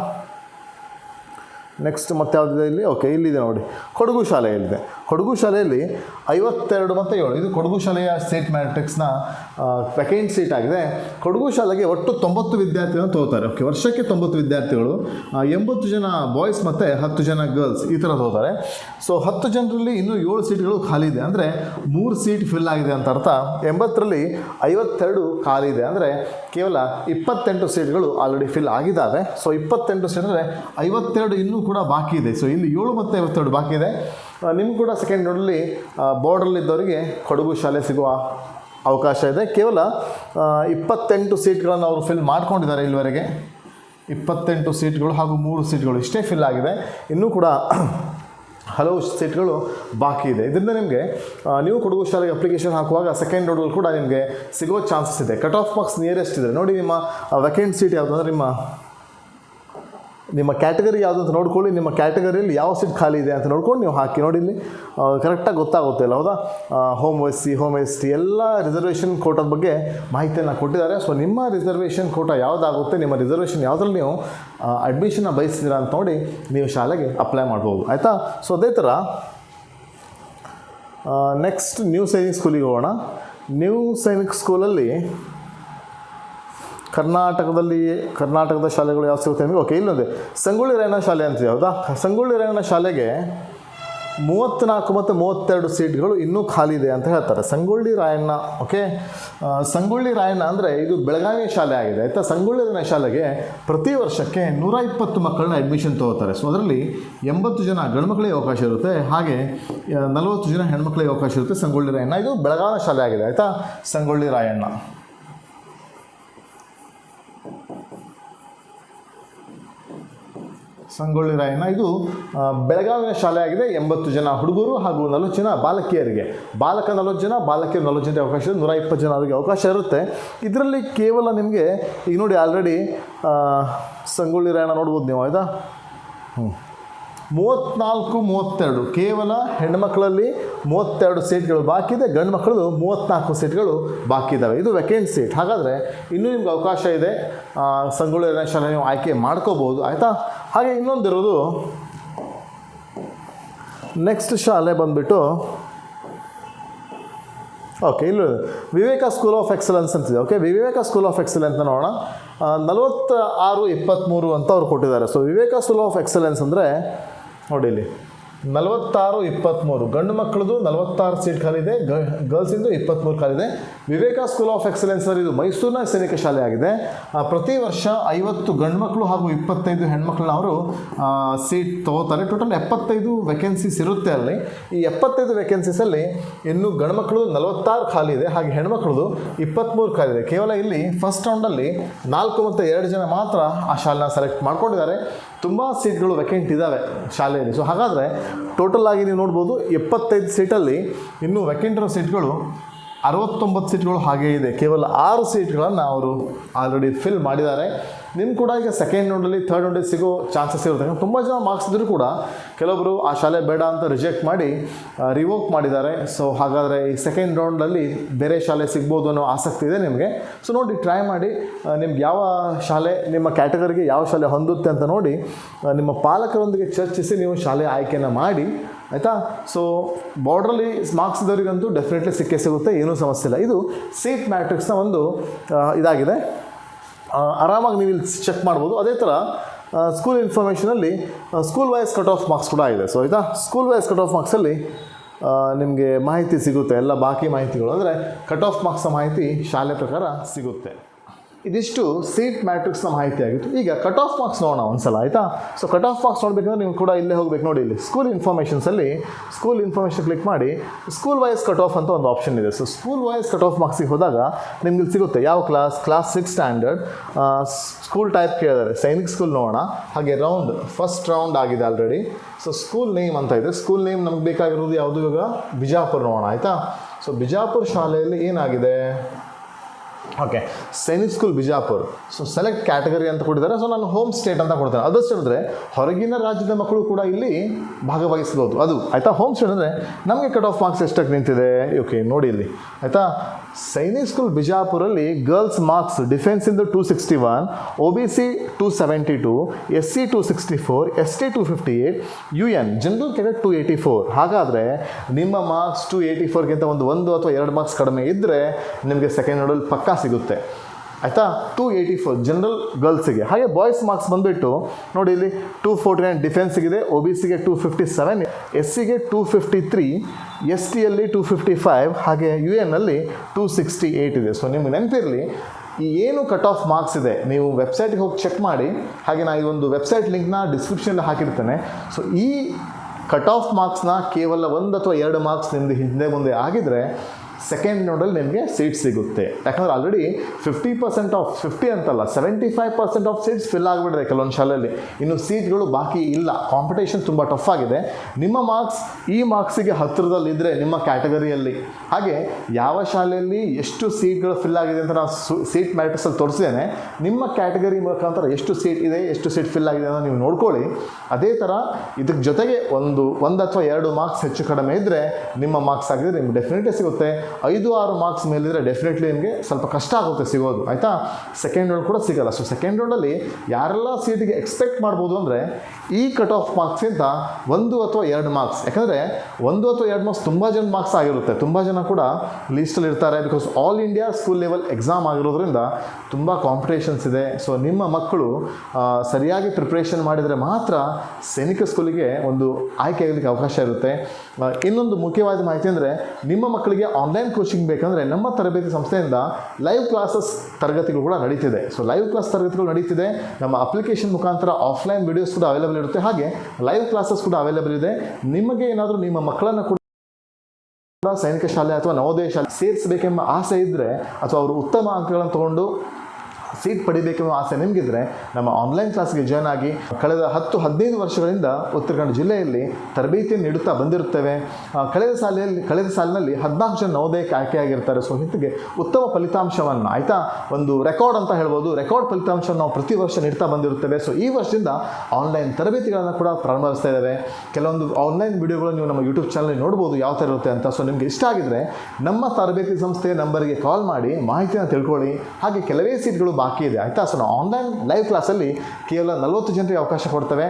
ನೆಕ್ಸ್ಟ್ ಮತ್ತೆ ಯಾವುದಿದೆ ಇಲ್ಲಿ ಓಕೆ ಇಲ್ಲಿದೆ ನೋಡಿ. ಕೊಡಗು ಶಾಲೆ ಇಲ್ಲಿದೆ ಕೊಡಗು ಶಾಲೆಯಲ್ಲಿ ಐವತ್ತೆರಡು ಮತ್ತು ಏಳು. ಇದು ಕೊಡಗು ಶಾಲೆಯ ಸ್ಟೇಟ್ ಮ್ಯಾಟ್ರಿಕ್ಸ್ನ ವೆಕೆಂಟ್ ಸೀಟ್ ಆಗಿದೆ. ಕೊಡಗು ಶಾಲೆಗೆ ಒಟ್ಟು ತೊಂಬತ್ತು ವಿದ್ಯಾರ್ಥಿಗಳನ್ನು ತಗೋತಾರೆ. ಓಕೆ ವರ್ಷಕ್ಕೆ ತೊಂಬತ್ತು ವಿದ್ಯಾರ್ಥಿಗಳು ಎಂಬತ್ತು ಜನ ಬಾಯ್ಸ್ ಮತ್ತು ಹತ್ತು ಜನ ಗರ್ಲ್ಸ್ ಈ ಥರ ತೋತಾರೆ ಸೊ ಹತ್ತು ಜನರಲ್ಲಿ ಇನ್ನೂ ಏಳು ಸೀಟ್ಗಳು ಖಾಲಿ ಇದೆ. ಅಂದರೆ ಮೂರು ಸೀಟ್ ಫಿಲ್ ಆಗಿದೆ ಅಂತ ಅರ್ಥ. ಎಂಬತ್ತರಲ್ಲಿ ಐವತ್ತೆರಡು ಖಾಲಿ ಇದೆ. ಅಂದರೆ ಕೇವಲ ಇಪ್ಪತ್ತೆಂಟು ಸೀಟ್ಗಳು ಆಲ್ರೆಡಿ ಫಿಲ್ ಆಗಿದ್ದಾವೆ. ಸೊ ಇಪ್ಪತ್ತೆಂಟು ಸೀಟ್ ಅಂದರೆ ಐವತ್ತೆರಡು ಇನ್ನೂ ಕೂಡ ಬಾಕಿ ಇದೆ. ಸೊ ಇಲ್ಲಿ ಏಳು ಮತ್ತು ಐವತ್ತೆರಡು ಬಾಕಿ ಇದೆ. ನಿಮ್ಗೆ ಕೂಡ ಸೆಕೆಂಡ್ ನೋಡಲಿ ಬೋರ್ಡ್ರಲ್ಲಿ ಇದ್ದವರಿಗೆ ಕೊಡಗು ಶಾಲೆ ಸಿಗುವ ಅವಕಾಶ ಇದೆ. ಕೇವಲ ಇಪ್ಪತ್ತೆಂಟು ಸೀಟ್ಗಳನ್ನು ಅವರು ಫಿಲ್ ಮಾಡ್ಕೊಂಡಿದ್ದಾರೆ ಇಲ್ಲಿವರೆಗೆ. ಇಪ್ಪತ್ತೆಂಟು ಸೀಟ್ಗಳು ಹಾಗೂ ಮೂರು ಸೀಟ್ಗಳು ಇಷ್ಟೇ ಫಿಲ್ ಆಗಿದೆ. ಇನ್ನೂ ಕೂಡ ಹಲವು ಸೀಟ್ಗಳು ಬಾಕಿ ಇದೆ. ಇದರಿಂದ ನಿಮಗೆ ನೀವು ಕೊಡಗು ಶಾಲೆಗೆ ಅಪ್ಲಿಕೇಶನ್ ಹಾಕುವಾಗ ಸೆಕೆಂಡ್ ರೋಡಲ್ಲಿ ಕೂಡ ನಿಮಗೆ ಸಿಗೋ ಚಾನ್ಸಸ್ ಇದೆ. ಕಟ್ ಆಫ್ ಮಾರ್ಕ್ಸ್ ನಿಯರೆಸ್ಟ್ ಇದೆ. ನೋಡಿ ನಿಮ್ಮ ವೆಕೆಂಟ್ ಸೀಟ್ ಯಾವುದು ಅಂದರೆ ನಿಮ್ಮ ನಿಮ್ಮ ಕ್ಯಾಟಗರಿ ಯಾವುದು ಅಂತ ನೋಡ್ಕೊಳ್ಳಿ. ನಿಮ್ಮ ಕ್ಯಾಟಗರಿಯಲ್ಲಿ ಯಾವ ಸೀಟ್ ಖಾಲಿ ಇದೆ ಅಂತ ನೋಡ್ಕೊಂಡು ನೀವು ಹಾಕಿ ನೋಡಿ ಇಲ್ಲಿ. ಕರೆಕ್ಟಾಗಿ ಗೊತ್ತಾಗುತ್ತೆ ಅಲ್ಲ, ಹೌದಾ? Home S C home S T ಎಲ್ಲ ರಿಸರ್ವೇಷನ್ ಕೋಟದ ಬಗ್ಗೆ ಮಾಹಿತಿಯನ್ನು ಕೊಟ್ಟಿದ್ದಾರೆ. ಸೊ ನಿಮ್ಮ ರಿಸರ್ವೇಷನ್ ಕೋಟ ಯಾವುದಾಗುತ್ತೆ, ನಿಮ್ಮ ರಿಸರ್ವೇಷನ್ ಯಾವುದ್ರಲ್ಲಿ ನೀವು ಅಡ್ಮಿಷನ್ನ ಬಯಸ್ತೀರಾ ಅಂತ ನೋಡಿ ನೀವು ಶಾಲೆಗೆ ಅಪ್ಲೈ ಮಾಡ್ಬೋದು. ಆಯಿತಾ? ಸೊ ಅದೇ ಥರ ನೆಕ್ಸ್ಟ್ ನ್ಯೂ ಸೈನಿಕ್ ಸ್ಕೂಲಿಗೆ ಹೋಗೋಣ. ನ್ಯೂ ಸೈನಿಕ್ ಸ್ಕೂಲಲ್ಲಿ ಕರ್ನಾಟಕದಲ್ಲಿ ಕರ್ನಾಟಕದ ಶಾಲೆಗಳು ಯಾವ ಸಿಗುತ್ತೆ ಅಂದರೆ ಓಕೆ ಇಲ್ಲೊಂದೇ. ಸಂಗೊಳ್ಳಿ ರಾಯಣ್ಣ ಶಾಲೆ ಅಂತಿದೆ, ಹೌದಾ? ಸಂಗೊಳ್ಳಿ ರಾಯಣ್ಣ ಶಾಲೆಗೆ ಮೂವತ್ತ್ನಾಲ್ಕು ಮತ್ತು ಮೂವತ್ತೆರಡು ಸೀಟ್ಗಳು ಇನ್ನೂ ಖಾಲಿ ಇದೆ ಅಂತ ಹೇಳ್ತಾರೆ. ಸಂಗೊಳ್ಳಿ ರಾಯಣ್ಣ ಓಕೆ ಸಂಗೊಳ್ಳಿ ರಾಯಣ್ಣ ಅಂದರೆ ಇದು ಬೆಳಗಾವಿ ಶಾಲೆ ಆಗಿದೆ, ಆಯಿತಾ? ಸಂಗೊಳ್ಳಿ ರಾಯಣ್ಣ ಶಾಲೆಗೆ ಪ್ರತಿ ವರ್ಷಕ್ಕೆ ನೂರ ಇಪ್ಪತ್ತು ಮಕ್ಕಳನ್ನ ಅಡ್ಮಿಷನ್ ತೊಗೋತಾರೆ. ಸೊ ಅದರಲ್ಲಿ ಎಂಬತ್ತು ಜನ ಗಂಡುಮಕ್ಕಳಿಗೆ ಅವಕಾಶ ಇರುತ್ತೆ, ಹಾಗೆ ನಲವತ್ತು ಜನ ಹೆಣ್ಮಕ್ಳಿಗೆ ಅವಕಾಶ ಇರುತ್ತೆ ಸಂಗೊಳ್ಳಿ ರಾಯಣ್ಣ. ಇದು ಬೆಳಗಾವಿ ಶಾಲೆ ಆಗಿದೆ, ಆಯಿತಾ? ಸಂಗೊಳ್ಳಿ ರಾಯಣ್ಣ. ಸಂಗೊಳ್ಳಿ ರಾಯಣ್ಣ. ಇದು ಬೆಳಗಾವಿನ ಶಾಲೆ ಆಗಿದೆ ಎಂಬತ್ತು ಜನ ಹುಡುಗರು ಹಾಗೂ ನಲವತ್ತು ಜನ ಬಾಲಕಿಯರಿಗೆ. ಬಾಲಕ ನಲವತ್ತು ಜನ, ಬಾಲಕಿಯರು ನಲವತ್ತು ಜನ ಅವಕಾಶ ನೂರ ಇಪ್ಪತ್ತು ಜನ ಅವರಿಗೆ ಅವಕಾಶ ಇರುತ್ತೆ. ಇದರಲ್ಲಿ ಕೇವಲ ನಿಮಗೆ, ಈಗ ನೋಡಿ ಆಲ್ರೆಡಿ ಸಂಗೊಳ್ಳಿ ರಾಯಣ್ಣ ನೋಡ್ಬೋದು ನೀವು, ಆಯಿತಾ? ಹ್ಞೂ ಮೂವತ್ತ್ನಾಲ್ಕು ಮೂವತ್ತೆರಡು. ಕೇವಲ ಹೆಣ್ಮಕ್ಳಲ್ಲಿ ಮೂವತ್ತೆರಡು ಸೀಟ್ಗಳು ಬಾಕಿ ಇದೆ. ಗಂಡು ಮಕ್ಕಳದು ಮೂವತ್ತ್ನಾಲ್ಕು ಸೀಟ್ಗಳು ಬಾಕಿ ಇದ್ದಾವೆ ಇದು ವೆಕೆಂಟ್ ಸೀಟ್ ಹಾಗಾದರೆ ಇನ್ನೂ ನಿಮ್ಗೆ ಅವಕಾಶ ಇದೆ. ಸಂಗೊಳ್ಳಿ ಶಾಲೆ ನೀವು ಆಯ್ಕೆ ಮಾಡ್ಕೋಬೋದು ಆಯಿತಾ? ಹಾಗೆ ಇನ್ನೊಂದಿರೋದು ನೆಕ್ಸ್ಟ್ ಶಾಲೆ ಬಂದುಬಿಟ್ಟು ಓಕೆ ಇಲ್ಲ ವಿವೇಕ ಸ್ಕೂಲ್ ಆಫ್ ಎಕ್ಸಲೆನ್ಸ್ ಅಂತಿದೆ. Okay Viveka school of excellence ನೋಡೋಣ. ನಲವತ್ತ ಆರು ಇಪ್ಪತ್ತ್ಮೂರು ಅಂತ ಅವ್ರು ಕೊಟ್ಟಿದ್ದಾರೆ. So Viveka school of excellence ಅಂದರೆ ನೋಡಿ ಇಲ್ಲಿ ನಲವತ್ತಾರು ಇಪ್ಪತ್ತ್ಮೂರು ಗಂಡು ಮಕ್ಕಳದು ನಲವತ್ತಾರು ಸೀಟ್ ಖಾಲಿದೆ ಗರ್ಲ್ಸಿಂದು ಇಪ್ಪತ್ತ್ಮೂರು ಖಾಲಿದೆ. ವಿವೇಕ ಸ್ಕೂಲ್ ಆಫ್ ಎಕ್ಸಲೆನ್ಸ್ ಇದು ಮೈಸೂರಿನ ಸೈನಿಕ ಶಾಲೆ ಆಗಿದೆ. ಪ್ರತಿ ವರ್ಷ ಐವತ್ತು ಗಂಡು ಮಕ್ಕಳು ಹಾಗೂ ಇಪ್ಪತ್ತೈದು ಹೆಣ್ಮಕ್ಳನ್ನ ಅವರು ಸೀಟ್ ತೊಗೋತಾರೆ. ಟೋಟಲ್ ಎಪ್ಪತ್ತೈದು ವೆಕೆನ್ಸೀಸ್ ಇರುತ್ತೆ ಅಲ್ಲಿ. ಈ ಎಪ್ಪತ್ತೈದು ವೇಕೆನ್ಸೀಸಲ್ಲಿ ಇನ್ನು ಗಂಡು ಮಕ್ಕಳು ನಲವತ್ತಾರು ಖಾಲಿ ಇದೆ ಹಾಗೆ ಹೆಣ್ಮಕ್ಳದು ಇಪ್ಪತ್ತ್ಮೂರು ಖಾಲಿ ಇದೆ ಕೇವಲ ಇಲ್ಲಿ ಫಸ್ಟ್ ರೌಂಡಲ್ಲಿ ನಾಲ್ಕು ಮತ್ತು ಎರಡು ಜನ ಮಾತ್ರ ಆ ಶಾಲೆನ ಸೆಲೆಕ್ಟ್ ಮಾಡ್ಕೊಂಡಿದ್ದಾರೆ. ತುಂಬ ಸೀಟ್ಗಳು ವೆಕೆಂಟ್ ಇದ್ದಾವೆ ಶಾಲೆಯಲ್ಲಿ. ಸೊ ಹಾಗಾದರೆ ಟೋಟಲ್ ಆಗಿ ನೀವು ನೋಡ್ಬೋದು ಎಪ್ಪತ್ತೈದು ಸೀಟಲ್ಲಿ ಇನ್ನೂ ವೆಕೆಂಟ್ ಇರೋ ಸೀಟ್ಗಳು ಅರವತ್ತೊಂಬತ್ತು ಸೀಟ್ಗಳು ಹಾಗೇ ಇದೆ. ಕೇವಲ ಆರು ಸೀಟ್ಗಳನ್ನು ಅವರು ಆಲ್ರೆಡಿ ಫಿಲ್ ಮಾಡಿದ್ದಾರೆ. ನಿಮ್ಮ ಕೂಡ ಈಗ ಸೆಕೆಂಡ್ ರೌಂಡಲ್ಲಿ ಥರ್ಡ್ ರೌಂಡಲ್ಲಿ ಸಿಗೋ ಚಾನ್ಸಸ್ ಇರುತ್ತೆ. ತುಂಬ ಜನ ಮಾರ್ಕ್ಸ್ ಇದ್ದರೂ ಕೂಡ ಕೆಲವೊಬ್ಬರು ಆ ಶಾಲೆ ಬೇಡ ಅಂತ ರಿಜೆಕ್ಟ್ ಮಾಡಿ ರಿವೋಕ್ ಮಾಡಿದ್ದಾರೆ. ಸೊ ಹಾಗಾದರೆ ಈ ಸೆಕೆಂಡ್ ರೌಂಡಲ್ಲಿ ಬೇರೆ ಶಾಲೆ ಸಿಗ್ಬೋದು ಅನ್ನೋ ಆಸಕ್ತಿ ಇದೆ ನಿಮಗೆ. ಸೊ ನೋಡಿ ಟ್ರೈ ಮಾಡಿ ನಿಮ್ಗೆ ಯಾವ ಶಾಲೆ, ನಿಮ್ಮ ಕ್ಯಾಟಗರಿಗೆ ಯಾವ ಶಾಲೆ ಹೊಂದುತ್ತೆ ಅಂತ ನೋಡಿ ನಿಮ್ಮ ಪಾಲಕರೊಂದಿಗೆ ಚರ್ಚಿಸಿ ನೀವು ಶಾಲೆ ಆಯ್ಕೆಯನ್ನು ಮಾಡಿ, ಆಯಿತಾ? ಸೊ ಬಾರ್ಡ್ರಲ್ಲಿ ಮಾರ್ಕ್ಸ್ ಇದ್ದವರಿಗಂತೂ ಡೆಫಿನೆಟ್ಲಿ ಸಿಕ್ಕೇ ಸಿಗುತ್ತೆ, ಏನೂ ಸಮಸ್ಯೆ ಇಲ್ಲ. ಇದು ಸೀಟ್ ಮ್ಯಾಟ್ರಿಕ್ಸ್ನ ಒಂದು ಇದಾಗಿದೆ. ಆರಾಮಾಗಿ ನೀವು ಇಲ್ಲಿ ಚೆಕ್ ಮಾಡ್ಬೋದು. ಅದೇ ಥರ school ಇನ್ಫಾರ್ಮೇಷನಲ್ಲಿ school wise cut off marks ಕೂಡ ಇದೆ. ಸೊ ಆಯಿತಾ? ಸ್ಕೂಲ್ ವೈಸ್ ಕಟ್ ಆಫ್ ಮಾರ್ಕ್ಸಲ್ಲಿ ನಿಮಗೆ ಮಾಹಿತಿ ಸಿಗುತ್ತೆ. ಎಲ್ಲ ಬಾಕಿ ಮಾಹಿತಿಗಳು. ಅಂದರೆ ಕಟ್ ಆಫ್ ಮಾರ್ಕ್ಸ್ನ ಮಾಹಿತಿ ಶಾಲೆ ಪ್ರಕಾರ ಸಿಗುತ್ತೆ. ಇದಿಷ್ಟು ಸೀಟ್ ಮ್ಯಾಟ್ರಿಕ್ಸ್ನ ಮಾಹಿತಿ ಆಗಿತ್ತು. ಈಗ ಕಟ್ ಆಫ್ ಮಾರ್ಕ್ಸ್ ನೋಡೋಣ ಒಂದ್ಸಲ, ಆಯಿತಾ? ಸೊ ಕಟ್ ಆಫ್ ಮಾರ್ಕ್ಸ್ ನೋಡಬೇಕಂದ್ರೆ ನೀವು ಕೂಡ ಇಲ್ಲೇ ಹೋಗ್ಬೇಕು ನೋಡಿ ಇಲ್ಲಿ. ಸ್ಕೂಲ್ ಇನ್ಫಾರ್ಮೇಷನ್ಸಲ್ಲಿ ಸ್ಕೂಲ್ ಇನ್ಫಾರ್ಮೇಷನ್ ಕ್ಲಿಕ್ ಮಾಡಿ ಸ್ಕೂಲ್ ವೈಸ್ ಕಟ್ ಆಫ್ ಅಂತ ಒಂದು ಆಪ್ಷನ್ ಇದೆ. So school wise cut off ಮಾರ್ಕ್ಸಿಗೆ ಹೋದಾಗ ನಿಮ್ಗೆ ಸಿಗುತ್ತೆ. ಯಾವ class class six standard school type ಕೇಳಿದ್ದಾರೆ. ಸೈನಿಕ್ ಸ್ಕೂಲ್ ನೋಡೋಣ. ಹಾಗೆ ರೌಂಡ್ ಫಸ್ಟ್ ರೌಂಡ್ ಆಗಿದೆ ಆಲ್ರೆಡಿ ಸೊ ಸ್ಕೂಲ್ ನೇಮ್ ಅಂತ ಇದೆ. ಸ್ಕೂಲ್ ನೇಮ್ ನಮ್ಗೆ ಬೇಕಾಗಿರೋದು ಯಾವುದು ಇವಾಗ? ಬಿಜಾಪುರ ನೋಡೋಣ, ಆಯಿತಾ? ಸೊ ಬಿಜಾಪುರ ಶಾಲೆಯಲ್ಲಿ ಏನಾಗಿದೆ? Okay Sainik school Bijapur so select category ಅಂತ ಕೊಟ್ಟಿದ್ದಾರೆ. ಸೊ ನಾನು ಹೋಮ್ ಸ್ಟೇಟ್ ಅಂತ ಕೊಡ್ತೇನೆ. ಅದಷ್ಟು ಹೇಳಿದ್ರೆ, ಹೊರಗಿನ ರಾಜ್ಯದ ಮಕ್ಕಳು ಕೂಡ ಇಲ್ಲಿ ಭಾಗವಹಿಸ್ಬೋದು ಅದು, ಆಯಿತಾ? ಹೋಮ್ ಸ್ಟೇಟ್ ಅಂದರೆ ನಮಗೆ ಕಟ್ ಆಫ್ ಮಾರ್ಕ್ಸ್ ಎಷ್ಟಕ್ಕೆ ನಿಂತಿದೆ? ಓಕೆ ನೋಡಿ ಇಲ್ಲಿ. ಆಯಿತಾ? ಸೈನಿಕ್ ಸ್ಕೂಲ್ ಬಿಜಾಪುರಲ್ಲಿ girls marks ಡಿಫೆನ್ಸಿಂದು two sixty one O B C two seventy two S C two sixty four S T two fifty eight U N general cadet two eighty four ಹಾಗಾದರೆ ನಿಮ್ಮ marks to eighty ಫೋರ್ಗಿಂತ ಒಂದು ಒಂದು ಅಥವಾ ಎರಡು marks ಕಡಿಮೆ ಇದ್ದರೆ ನಿಮಗೆ second nodal ಪಕ್ಕಾ ಸಿಗುತ್ತೆ. ಆಯಿತಾ? ಟೂ ಏಯ್ಟಿ ಫೋರ್ ಜನರಲ್ ಗರ್ಲ್ಸಿಗೆ ಹಾಗೆ ಬಾಯ್ಸ್ ಮಾರ್ಕ್ಸ್ ಬಂದುಬಿಟ್ಟು, ನೋಡಿ ಇಲ್ಲಿ ಟೂ ಫೋರ್ಟಿ ನೈನ್ ಡಿಫೆನ್ಸಿಗಿದೆ ಒ ಬಿ ಸಿಗೆ ಟೂ ಫಿಫ್ಟಿ ಸೆವೆನ್ ಎಸ್ ಸಿಗೆ ಟೂ ಫಿಫ್ಟಿ ತ್ರೀ ಎಸ್ ಟಿಯಲ್ಲಿ ಟೂ ಫಿಫ್ಟಿ ಫೈವ್ ಹಾಗೆ ಯು ಎನ್ನಲ್ಲಿ ಟೂ ಸಿಕ್ಸ್ಟಿ ಏಯ್ಟ್ ಇದೆ. ಸೊ ನಿಮ್ಗೆ ನೆನಪಿರಲಿ, ಈ ಏನು ಕಟ್ ಆಫ್ ಮಾರ್ಕ್ಸ್ ಇದೆ, ನೀವು ವೆಬ್ಸೈಟ್ಗೆ ಹೋಗಿ ಚೆಕ್ ಮಾಡಿ, ಹಾಗೆ ನಾನು ಈ ಒಂದು ವೆಬ್ಸೈಟ್ ಲಿಂಕ್ನ ಡಿಸ್ಕ್ರಿಪ್ಷನಲ್ಲಿ ಹಾಕಿರ್ತೇನೆ. ಸೊ ಈ ಕಟ್ ಆಫ್ ಮಾರ್ಕ್ಸ್ನ ಕೇವಲ ಒಂದು ಅಥವಾ ಎರಡು ಮಾರ್ಕ್ಸ್ ನಿಮ್ಮದು ಹಿಂದೆ ಮುಂದೆ ಆಗಿದ್ರೆ ಸೆಕೆಂಡ್ ನೋಡಲ್ಲಿ ನಿಮಗೆ ಸೀಟ್ ಸಿಗುತ್ತೆ. ಯಾಕಂದ್ರೆ already fifty percent of fifty ಅಂತಲ್ಲ seventy five percent of seats fill ಆಗಿಬಿಟ್ಟಿದೆ ಕೆಲವೊಂದು ಶಾಲೆಯಲ್ಲಿ. ಇನ್ನು ಸೀಟ್ಗಳು ಬಾಕಿ ಇಲ್ಲ. ಕಾಂಪಿಟೇಷನ್ ತುಂಬ ಟಫ್ ಆಗಿದೆ. ನಿಮ್ಮ ಮಾರ್ಕ್ಸ್ ಈ ಮಾರ್ಕ್ಸಿಗೆ ಹತ್ತಿರದಲ್ಲಿದ್ದರೆ ನಿಮ್ಮ ಕ್ಯಾಟಗರಿಯಲ್ಲಿ ಹಾಗೆ ಯಾವ ಶಾಲೆಯಲ್ಲಿ ಎಷ್ಟು ಸೀಟ್ಗಳು ಫಿಲ್ ಆಗಿದೆ ಅಂತ ನಾನು ಸೀಟ್ ಮ್ಯಾಟ್ರಿಕ್ಸಲ್ಲಿ ತೋರಿಸಿದ್ದೇನೆ. ನಿಮ್ಮ ಕ್ಯಾಟಗರಿ ಮುಖಾಂತರ ಎಷ್ಟು ಸೀಟ್ ಇದೆ, ಎಷ್ಟು ಸೀಟ್ ಫಿಲ್ ಆಗಿದೆ ಅಂತ ನೀವು ನೋಡ್ಕೊಳ್ಳಿ. ಅದೇ ಥರ ಇದಕ್ಕೆ ಜೊತೆಗೆ ಒಂದು ಒಂದು ಅಥವಾ ಎರಡು ಮಾರ್ಕ್ಸ್ ಹೆಚ್ಚು ಕಡಿಮೆ ಇದ್ದರೆ ನಿಮ್ಮ ಮಾರ್ಕ್ಸ್ ಆಗಿದ್ರೆ ನಿಮ್ಗೆ ಡೆಫಿನೆಟ್ಲಿ ಸಿಗುತ್ತೆ. ಐದು, ಆರು ಮಾರ್ಕ್ಸ್ ಮೇಲಿದ್ರೆ ಡೆಫಿನೆಟ್ಲಿ ನಿಮಗೆ ಸ್ವಲ್ಪ ಕಷ್ಟ ಆಗುತ್ತೆ ಸಿಗೋದು, ಆಯಿತಾ? ಸೆಕೆಂಡ್ ರೌಂಡ್ ಕೂಡ ಸಿಗಲ್ಲ. ಸೊ ಸೆಕೆಂಡ್ ರೌಂಡಲ್ಲಿ ಯಾರೆಲ್ಲ ಸೀಟಿಗೆ ಎಕ್ಸ್ಪೆಕ್ಟ್ ಮಾಡ್ಬೋದು ಅಂದರೆ ಈ ಕಟ್ ಆಫ್ ಮಾರ್ಕ್ಸಿಂದ ಒಂದು ಅಥವಾ ಎರಡು ಮಾರ್ಕ್ಸ್ ಯಾಕಂದರೆ ಒಂದು ಅಥವಾ ಎರಡು ಮಾರ್ಕ್ಸ್ ತುಂಬ ಜನ ಮಾರ್ಕ್ಸ್ ಆಗಿರುತ್ತೆ. ತುಂಬ ಜನ ಕೂಡ ಲೀಸ್ಟಲ್ಲಿ ಇರ್ತಾರೆ because all India school level exam ಆಗಿರೋದ್ರಿಂದ ತುಂಬ ಕಾಂಪಿಟೇಷನ್ಸ್ ಇದೆ. ಸೊ ನಿಮ್ಮ ಮಕ್ಕಳು ಸರಿಯಾಗಿ ಪ್ರಿಪ್ರೇಷನ್ ಮಾಡಿದರೆ ಮಾತ್ರ ಸೈನಿಕ ಸ್ಕೂಲಿಗೆ ಒಂದು ಆಯ್ಕೆ ಆಗಲಿಕ್ಕೆ ಅವಕಾಶ ಇರುತ್ತೆ. ಇನ್ನೊಂದು ಮುಖ್ಯವಾದ ಮಾಹಿತಿ ಅಂದರೆ ನಿಮ್ಮ ಮಕ್ಕಳಿಗೆ ಆನ್ಲೈನ್ ಕೋಚಿಂಗ್ ಬೇಕಂದರೆ ನಮ್ಮ ತರಬೇತಿ ಸಂಸ್ಥೆಯಿಂದ ಲೈವ್ ಕ್ಲಾಸಸ್ ತರಗತಿಗಳು ಕೂಡ ನಡೀತಿದೆ. ಸೊ ಲೈವ್ ಕ್ಲಾಸ್ ತರಗತಿಗಳು ನಡೀತಿದೆ. ನಮ್ಮ ಅಪ್ಲಿಕೇಶನ್ ಮುಖಾಂತರ ಆಫ್ಲೈನ್ ವಿಡಿಯೋಸ್ ಕೂಡ ಅವೈಲೇಬಲ್ ಇರುತ್ತೆ. ಹಾಗೆ ಲೈವ್ ಕ್ಲಾಸಸ್ ಕೂಡ ಅವೈಲೇಬಲ್ ಇದೆ. ನಿಮಗೆ ಏನಾದರೂ ನಿಮ್ಮ ಮಕ್ಕಳನ್ನು ಕೂಡ ಸೈನಿಕ ಶಾಲೆ ಅಥವಾ ನವೋದಯ ಶಾಲೆ ಸೇರಿಸಬೇಕೆಂಬ ಆಸೆ ಇದ್ದರೆ ಅಥವಾ ಅವರು ಉತ್ತಮ ಅಂಕಗಳನ್ನು ತಗೊಂಡು ಸೀಟ್ ಪಡಿಬೇಕೆಂಬ ಆಸೆ ನಿಮಗಿದ್ರೆ ನಮ್ಮ ಆನ್ಲೈನ್ ಕ್ಲಾಸ್ಗೆ ಜಾಯ್ನ್ ಆಗಿ ಕಳೆದ ಹತ್ತು, ಹದಿನೈದು ವರ್ಷಗಳಿಂದ ಉತ್ತರ ಕನ್ನಡ ಜಿಲ್ಲೆಯಲ್ಲಿ ತರಬೇತಿಯನ್ನು ನೀಡುತ್ತಾ ಬಂದಿರುತ್ತೇವೆ. ಕಳೆದ ಸಾಲಿನಲ್ಲಿ ಕಳೆದ ಸಾಲಿನಲ್ಲಿ ಹದಿನಾಲ್ಕು ಜನ ನವೋದಯಕ್ಕೆ ಆಯ್ಕೆಯಾಗಿರ್ತಾರೆ. ಸೊ ಹಿಂದಿಗೆ ಉತ್ತಮ ಫಲಿತಾಂಶವನ್ನು, ಆಯಿತಾ? ಒಂದು ರೆಕಾರ್ಡ್ ಅಂತ ಹೇಳ್ಬೋದು. ರೆಕಾರ್ಡ್ ಫಲಿತಾಂಶವನ್ನು ನಾವು ಪ್ರತಿ ವರ್ಷ ನೀಡ್ತಾ ಬಂದಿರುತ್ತೇವೆ. ಸೊ ಈ ವರ್ಷದಿಂದ ಆನ್ಲೈನ್ ತರಬೇತಿಗಳನ್ನು ಕೂಡ ಪ್ರಾರಂಭಿಸ್ತಾ ಇದ್ದೇವೆ. ಕೆಲವೊಂದು ಆನ್ಲೈನ್ ವಿಡಿಯೋಗಳನ್ನು ನೀವು ನಮ್ಮ ಯೂಟ್ಯೂಬ್ ಚಾನಲ್ ನೋಡ್ಬೋದು ಯಾವ ಥರ ಇರುತ್ತೆ ಅಂತ. ಸೊ ನಿಮಗೆ ಇಷ್ಟ ಆಗಿದ್ರೆ ನಮ್ಮ ತರಬೇತಿ ಸಂಸ್ಥೆಯ ನಂಬರ್ಗೆ ಕಾಲ್ ಮಾಡಿ ಮಾಹಿತಿಯನ್ನು ತಿಳ್ಕೊಳ್ಳಿ. ಹಾಗೆ ಕೆಲವೇ ಸೀಟ್ಗಳು ಬಾಕಿ ಇದೆ. ಆಯಿತಾ? ಸೊ ನಾವು ಆನ್ಲೈನ್ ಲೈವ್ ಕ್ಲಾಸಲ್ಲಿ ಕೇವಲ ನಲವತ್ತು ಜನರಿಗೆ ಅವಕಾಶ ಕೊಡ್ತವೆ.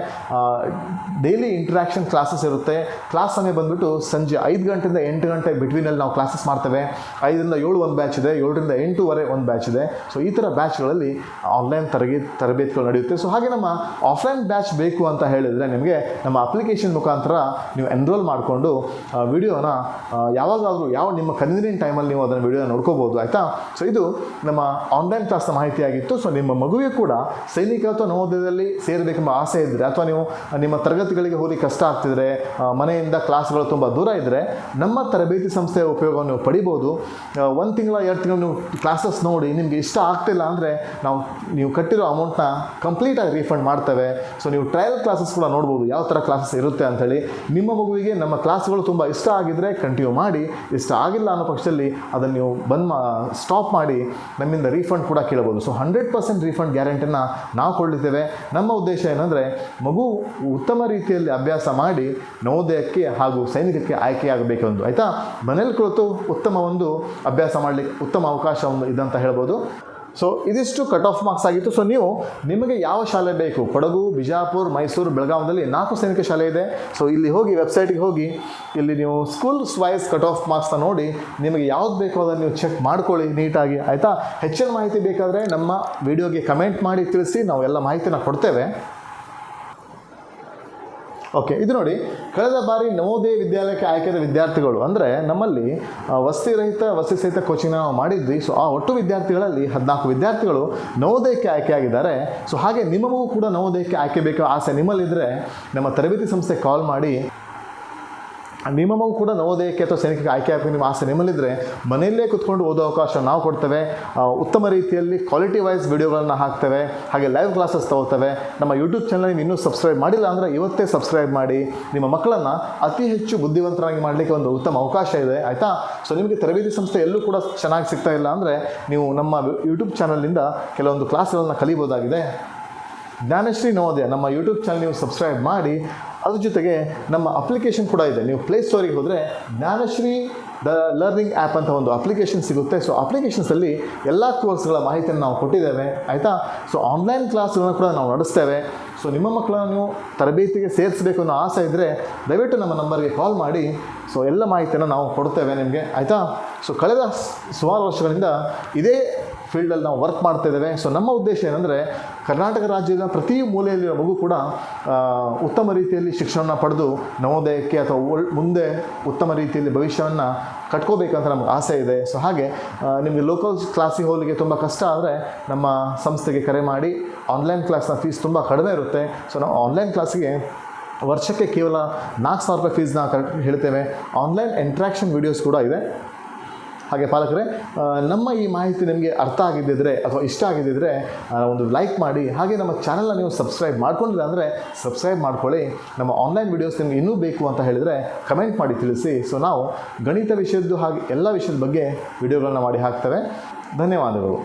ಡೈಲಿ ಇಂಟ್ರಾಕ್ಷನ್ ಕ್ಲಾಸಸ್ ಇರುತ್ತೆ. ಕ್ಲಾಸ್ ಸಮಯ ಬಂದುಬಿಟ್ಟು ಸಂಜೆ ಐದು ಗಂಟೆಯಿಂದ ಎಂಟು ಗಂಟೆ ಬಿಟ್ವೀನಲ್ಲಿ ನಾವು ಕ್ಲಾಸಸ್ ಮಾಡ್ತೇವೆ. ಐದರಿಂದ ಏಳು ಒಂದು ಬ್ಯಾಚ್ ಇದೆ, ಏಳರಿಂದ ಎಂಟೂವರೆ ಒಂದು ಬ್ಯಾಚ್ ಇದೆ. ಸೊ ಈ ಥರ ಬ್ಯಾಚ್ಗಳಲ್ಲಿ ಆನ್ಲೈನ್ ತರಗೇ, ತರಬೇತಿಗಳು ನಡೆಯುತ್ತೆ. ಸೊ ಹಾಗೆ ನಮ್ಮ ಆಫ್ಲೈನ್ ಬ್ಯಾಚ್ ಬೇಕು ಅಂತ ಹೇಳಿದರೆ ನಿಮಗೆ ನಮ್ಮ ಅಪ್ಲಿಕೇಶನ್ ಮುಖಾಂತರ ನೀವು ಎನ್ರೋಲ್ ಮಾಡಿಕೊಂಡು ವಿಡಿಯೋನ ಯಾವಾಗಾದರೂ ಯಾವ ನಿಮ್ಮ ಕನ್ವೀನಿಯಂಟ್ ಟೈಮಲ್ಲಿ ನೀವು ಅದನ್ನು ವಿಡಿಯೋನ ನೋಡ್ಕೋಬೋದು. ಆಯಿತಾ? ಸೊ ಇದು ನಮ್ಮ ಆನ್ಲೈನ್ ಕ್ಲಾಸ್ನ ಮಾಹಿತಿಯಾಗಿತ್ತು ಸೊ ನಿಮ್ಮ ಮಗುವಿಗೆ ಕೂಡ ಸೈನಿಕ ಅಥವಾ ನವೋದಯದಲ್ಲಿ ಸೇರಬೇಕೆಂಬ ಆಸೆ ಇದ್ದರೆ ಅಥವಾ ನೀವು ನಿಮ್ಮ ತರಗತಿಗಳಿಗೆ ಹೋಗಿ ಕಷ್ಟ ಆಗ್ತಿದ್ರೆ ಮನೆಯಿಂದ ಕ್ಲಾಸ್ಗಳು ತುಂಬ ದೂರ ಇದ್ದರೆ ನಮ್ಮ ತರಬೇತಿ ಸಂಸ್ಥೆಯ ಉಪಯೋಗವನ್ನು ನೀವು ಪಡಿಬೋದು. ಒಂದು ತಿಂಗಳ, ಎರಡು ತಿಂಗಳು ನೀವು ಕ್ಲಾಸಸ್ ನೋಡಿ ನಿಮಗೆ ಇಷ್ಟ ಆಗ್ತಿಲ್ಲ ಅಂದರೆ ನಾವು, ನೀವು ಕಟ್ಟಿರೋ ಅಮೌಂಟ್ನ ಕಂಪ್ಲೀಟಾಗಿ ರೀಫಂಡ್ ಮಾಡ್ತೇವೆ. ಸೊ ನೀವು ಟ್ರಯಲ್ ಕ್ಲಾಸಸ್ ಕೂಡ ನೋಡ್ಬೋದು. ಯಾವ ಥರ ಕ್ಲಾಸಸ್ ಇರುತ್ತೆ ಅಂಥೇಳಿ ನಿಮ್ಮ ಮಗುವಿಗೆ ನಮ್ಮ ಕ್ಲಾಸ್ಗಳು ತುಂಬ ಇಷ್ಟ ಆಗಿದ್ದರೆ ಕಂಟಿನ್ಯೂ ಮಾಡಿ. ಇಷ್ಟ ಆಗಿಲ್ಲ ಅನ್ನೋ ಪಕ್ಷದಲ್ಲಿ ಅದನ್ನು ನೀವು ಬಂದ್ ಸ್ಟಾಪ್ ಮಾಡಿ. ನಮ್ಮಿಂದ ರೀಫಂಡ್ ಕೂಡ ಕೇಳಬಹುದು ಸೊ ಹಂಡ್ರೆಡ್ ಪರ್ಸೆಂಟ್ ರೀಫಂಡ್ ಗ್ಯಾರಂಟಿನ ನಾವು ಕೊಡ್ಲಿದ್ದೇವೆ. ನಮ್ಮ ಉದ್ದೇಶ ಏನಂದರೆ, ಮಗು ಉತ್ತಮ ರೀತಿಯಲ್ಲಿ ಅಭ್ಯಾಸ ಮಾಡಿ ನವೋದಯಕ್ಕೆ ಹಾಗೂ ಸೈನಿಕಕ್ಕೆ ಆಯ್ಕೆಯಾಗಬೇಕೆಂದು ಆಯಿತಾ? ಮನೇಲಿ ಕುಳಿತು ಉತ್ತಮ ಒಂದು ಅಭ್ಯಾಸ ಮಾಡಲಿಕ್ಕೆ ಉತ್ತಮ ಅವಕಾಶ ಒಂದು ಇದಂತ ಹೇಳ್ಬೋದು. ಸೊ ಇದಿಷ್ಟು ಕಟ್ ಆಫ್ ಮಾರ್ಕ್ಸ್ ಆಗಿತ್ತು. ಸೊ ನೀವು ನಿಮಗೆ ಯಾವ ಶಾಲೆ ಬೇಕು? ಕೊಡಗು, ಬಿಜಾಪುರ್, ಮೈಸೂರು ಬೆಳಗಾವಿಯಲ್ಲಿ ನಾಲ್ಕು ಸೈನಿಕ ಶಾಲೆ ಇದೆ. ಸೊ ಇಲ್ಲಿ ಹೋಗಿ ವೆಬ್ಸೈಟ್ಗೆ ಹೋಗಿ, ಇಲ್ಲಿ ನೀವು ಸ್ಕೂಲ್ಸ್ ವೈಸ್ ಕಟ್ ಆಫ್ ಮಾರ್ಕ್ಸ್ನ ನೋಡಿ, ನಿಮಗೆ ಯಾವ್ದು ಬೇಕೋ ಅದನ್ನು ನೀವು ಚೆಕ್ ಮಾಡ್ಕೊಳ್ಳಿ ನೀಟಾಗಿ, ಆಯಿತಾ? ಹೆಚ್ಚಿನ ಮಾಹಿತಿ ಬೇಕಾದರೆ ನಮ್ಮ ವಿಡಿಯೋಗೆ ಕಮೆಂಟ್ ಮಾಡಿ ತಿಳಿಸಿ ನಾವು ಎಲ್ಲ ಮಾಹಿತಿನ ಕೊಡ್ತೇವೆ. ಓಕೆ ಇದು ನೋಡಿ, ಕಳೆದ ಬಾರಿ ನವೋದಯ ವಿದ್ಯಾಲಯಕ್ಕೆ ಆಯ್ಕೆದ ವಿದ್ಯಾರ್ಥಿಗಳು, ಅಂದರೆ ನಮ್ಮಲ್ಲಿ ವಸತಿ ರಹಿತ, ವಸತಿ ಸಹಿತ ಕೋಚಿಂಗ್ ನಾವು ಮಾಡಿದ್ವಿ. ಸೊ ಆ ಒಟ್ಟು ವಿದ್ಯಾರ್ಥಿಗಳಲ್ಲಿ ಹದಿನಾಲ್ಕು ವಿದ್ಯಾರ್ಥಿಗಳು ನವೋದಯಕ್ಕೆ ಆಯ್ಕೆಯಾಗಿದ್ದಾರೆ. ಸೊ ಹಾಗೆ ನಿಮಗೂ ಕೂಡ ನವೋದಯಕ್ಕೆ ಆಯ್ಕೆ ಬೇಕು ಆಸೆ ನಿಮ್ಮಲ್ಲಿದ್ದರೆ ನಮ್ಮ ತರಬೇತಿ ಸಂಸ್ಥೆ ಕಾಲ್ ಮಾಡಿ ನಿಮ್ಮ ಮಗು ಕೂಡ ನವೋದಯಕ್ಕೆ ಅಥವಾ ಸೈನಿಕಕ್ಕೆ ಆಯ್ಕೆ ಆಗಿ ನಿಮ್ಮ ಆಸೆ ನಿಮ್ಮಲ್ಲಿದ್ದರೆ ಮನೆಯಲ್ಲೇ ಕುತ್ಕೊಂಡು ಓದೋ ಅವಕಾಶ ನಾವು ಕೊಡ್ತೇವೆ. ಉತ್ತಮ ರೀತಿಯಲ್ಲಿ ಕ್ವಾಲಿಟಿ ವೈಸ್ ವಿಡಿಯೋಗಳನ್ನು ಹಾಕ್ತೇವೆ. ಹಾಗೆ ಲೈವ್ ಕ್ಲಾಸಸ್ ತಗೋತೇವೆ. ನಮ್ಮ ಯೂಟ್ಯೂಬ್ ಚಾನಲ್ ನೀವು ಇನ್ನೂ ಸಬ್ಸ್ಕ್ರೈಬ್ ಮಾಡಿಲ್ಲ ಅಂದರೆ ಇವತ್ತೇ ಸಬ್ಸ್ಕ್ರೈಬ್ ಮಾಡಿ. ನಿಮ್ಮ ಮಕ್ಕಳನ್ನು ಅತಿ ಹೆಚ್ಚು ಬುದ್ಧಿವಂತರಾಗಿ ಮಾಡಲಿಕ್ಕೆ ಒಂದು ಉತ್ತಮ ಅವಕಾಶ ಇದೆ. ಆಯಿತಾ? ಸೊ ನಿಮಗೆ ತರಬೇತಿ ಸಂಸ್ಥೆ ಎಲ್ಲೂ ಕೂಡ ಚೆನ್ನಾಗಿ ಸಿಗ್ತಾ ಇಲ್ಲ ಅಂದರೆ ನೀವು ನಮ್ಮ ಯೂಟ್ಯೂಬ್ ಚಾನಲ್ನಿಂದ ಕೆಲವೊಂದು ಕ್ಲಾಸ್ಗಳನ್ನು ಕಲಿಬೋದಾಗಿದೆ ಜ್ಞಾನಶ್ರೀ ನವೋದಯ, ನಮ್ಮ ಯೂಟ್ಯೂಬ್ ಚಾನಲ್ ನೀವು ಸಬ್ಸ್ಕ್ರೈಬ್ ಮಾಡಿ ಅದ್ರ ಜೊತೆಗೆ ನಮ್ಮ ಅಪ್ಲಿಕೇಶನ್ ಕೂಡ ಇದೆ. ನೀವು ಪ್ಲೇ ಸ್ಟೋರಿಗೆ ಹೋದರೆ ಜ್ಞಾನಶ್ರೀ ದ ಲರ್ನಿಂಗ್ ಆ್ಯಪ್ ಅಂತ ಒಂದು ಅಪ್ಲಿಕೇಶನ್ ಸಿಗುತ್ತೆ. ಸೊ ಅಪ್ಲಿಕೇಶನ್ಸಲ್ಲಿ ಎಲ್ಲ ಕೋರ್ಸ್ಗಳ ಮಾಹಿತಿಯನ್ನು ನಾವು ಕೊಟ್ಟಿದ್ದೇವೆ. ಆಯಿತಾ? ಸೊ ಆನ್ಲೈನ್ ಕ್ಲಾಸ್ಗಳನ್ನು ಕೂಡ ನಾವು ನಡೆಸ್ತೇವೆ. ಸೊ ನಿಮ್ಮ ಮಕ್ಕಳನ್ನು ನೀವು ತರಬೇತಿಗೆ ಸೇರಿಸಬೇಕು ಅನ್ನೋ ಆಸೆ ಇದ್ದರೆ ದಯವಿಟ್ಟು ನಮ್ಮ ನಂಬರ್ಗೆ ಕಾಲ್ ಮಾಡಿ. ಸೊ ಎಲ್ಲ ಮಾಹಿತಿಯನ್ನು ನಾವು ಕೊಡ್ತೇವೆ ನಿಮಗೆ. ಆಯಿತಾ? ಸೊ ಕಳೆದ ಸುಮಾರು ವರ್ಷಗಳಿಂದ ಇದೇ ಫೀಲ್ಡಲ್ಲಿ ನಾವು ವರ್ಕ್ ಮಾಡ್ತಾ ಇದ್ದೇವೆ. ಸೊ ನಮ್ಮ ಉದ್ದೇಶ ಏನಂದರೆ, ಕರ್ನಾಟಕ ರಾಜ್ಯದ ಪ್ರತಿ ಮೂಲೆಯಲ್ಲಿರೋ ಮಗು ಕೂಡ ಉತ್ತಮ ರೀತಿಯಲ್ಲಿ ಶಿಕ್ಷಣವನ್ನು ಪಡೆದು, ನವೋದಯಕ್ಕೆ ಅಥವಾ ಮುಂದೆ ಉತ್ತಮ ರೀತಿಯಲ್ಲಿ ಭವಿಷ್ಯವನ್ನು ಕಟ್ಕೋಬೇಕಂತ ನಮ್ಗೆ ಆಸೆ ಇದೆ. ಸೊ ಹಾಗೆ ನಿಮಗೆ ಲೋಕಲ್ ಕ್ಲಾಸಿಗೆ ಹೋಗಲಿಕ್ಕೆ ತುಂಬ ಕಷ್ಟ ಆದರೆ, ನಮ್ಮ ಸಂಸ್ಥೆಗೆ ಕರೆ ಮಾಡಿ ಆನ್ಲೈನ್ ಕ್ಲಾಸ್ನ ಫೀಸ್ ತುಂಬ ಕಡಿಮೆ ಇರುತ್ತೆ. ಸೊ ನಾವು ಆನ್ಲೈನ್ ಕ್ಲಾಸಿಗೆ ವರ್ಷಕ್ಕೆ ಕೇವಲ ನಾಲ್ಕು ಸಾವಿರ ರೂಪಾಯಿ ಫೀಸ್ನ ಹೇಳ್ತೇವೆ. ಆನ್ಲೈನ್ ಇಂಟ್ರಾಕ್ಷನ್ ವೀಡಿಯೋಸ್ ಕೂಡ ಇದೆ. ಹಾಗೆ ಪಾಲಕರೇ ನಮ್ಮ ಈ ಮಾಹಿತಿ ನಿಮಗೆ ಅರ್ಥ ಆಗಿದ್ದಿದ್ರೆ ಅಥವಾ ಇಷ್ಟ ಆಗಿದ್ದಿದ್ರೆ ಒಂದು ಲೈಕ್ ಮಾಡಿ, ಹಾಗೆ ನಮ್ಮ ಚಾನಲ್ನ ನೀವು ಸಬ್ಸ್ಕ್ರೈಬ್ ಮಾಡ್ಕೊಂಡಿಲ್ಲ ಅಂದರೆ ಸಬ್ಸ್ಕ್ರೈಬ್ ಮಾಡ್ಕೊಳ್ಳಿ. ನಮ್ಮ ಆನ್ಲೈನ್ ವೀಡಿಯೋಸ್ ನಿಮ್ಗೆ ಇನ್ನೂ ಬೇಕು ಅಂತ ಹೇಳಿದರೆ ಕಮೆಂಟ್ ಮಾಡಿ ತಿಳಿಸಿ. ಸೊ ನಾವು ಗಣಿತ ವಿಷಯದ್ದು ಹಾಗೆ ಎಲ್ಲ ವಿಷಯದ ಬಗ್ಗೆ ವಿಡಿಯೋಗಳನ್ನು ಮಾಡಿ ಹಾಕ್ತೇವೆ. ಧನ್ಯವಾದಗಳು.